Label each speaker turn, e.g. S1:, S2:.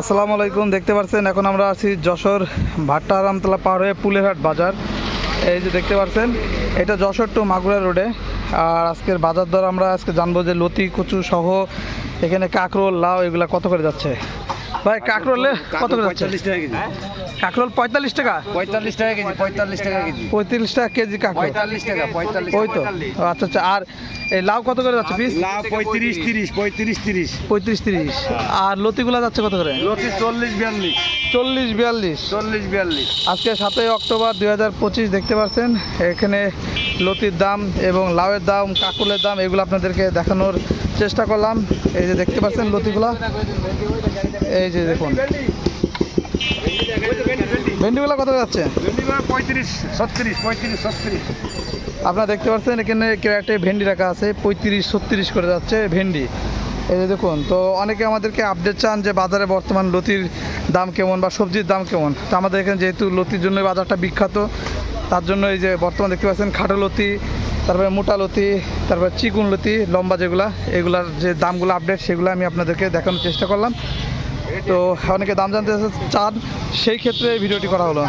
S1: আসসালামু আলাইকুম, দেখতে পাচ্ছেন এখন আমরা আছি যশোর ভাট্টা আরামতলা পার হয়ে পুলেরহাট বাজার। এই যে দেখতে পাচ্ছেন এটা যশোর টু মাগুরা রোডে। আর আজকের বাজার দর আমরা আজকে জানব যে লতি, কচু সহ এখানে কাঁকরোল, লাউ, এগুলা কত করে যাচ্ছে? ভাই কাঁকরোলে কত করে চল্লিশ
S2: পঁয়তাল্লিশ টাকা কেজি।
S1: কাঁকরোল পঁয়তাল্লিশ টাকা?
S2: পঁয়তাল্লিশ টাকা কেজি পঁয়তাল্লিশ টাকা কেজি।
S1: পঁয়ত্রিশ টাকা কেজি কাঁকরোল।
S2: পঁয়তাল্লিশ টাকা পঁয়তাল্লিশ
S1: ওই তো। আচ্ছা আচ্ছা আর এই লাউ কত করে যাচ্ছে পিস?
S2: লাউ পঁয়ত্রিশ তিরিশ পঁয়ত্রিশ তিরিশ।
S1: পঁয়ত্রিশ তিরিশ। আর লতিগুলা যাচ্ছে কত করে?
S2: লতি চল্লিশ বিয়াল্লিশ।
S1: চল্লিশ বিয়াল্লিশ।
S2: চল্লিশ বিয়াল্লিশ।
S1: আজকে সাতই অক্টোবর দুই হাজার পঁচিশ দেখতে পাচ্ছেন এখানে লতির দাম এবং লাউয়ের দাম কাকুলের দাম এগুলো আপনাদেরকে দেখানোর চেষ্টা করলাম। এই যে দেখতে পাচ্ছেন লতিগুলো? এই যে দেখুন। ভেন্ডিগুলো কত যাচ্ছে? আপনারা দেখতে পাচ্ছেন এখানে ক্যারেটে ভেন্ডি রাখা আছে পঁয়ত্রিশ ছত্রিশ করে যাচ্ছে ভেন্ডি। এই যে দেখুন, তো অনেকে আমাদেরকে আপডেট চান যে বাজারে বর্তমান লতির দাম কেমন বা সবজির দাম কেমন। তো আমাদের এখানে যেহেতু লতির জন্য বাজারটা বিখ্যাত, তার জন্য এই যে বর্তমান দেখতে পাচ্ছেন খাটো লতি, তারপরে মোটা লতি, তারপরে চিকুন লতি, লম্বা যেগুলা, এগুলার যে দামগুলো আপডেট সেগুলো আমি আপনাদেরকে দেখানোর চেষ্টা করলাম। তো অনেকে দাম জানতে চান, সেই ক্ষেত্রে ভিডিওটি করা হলো।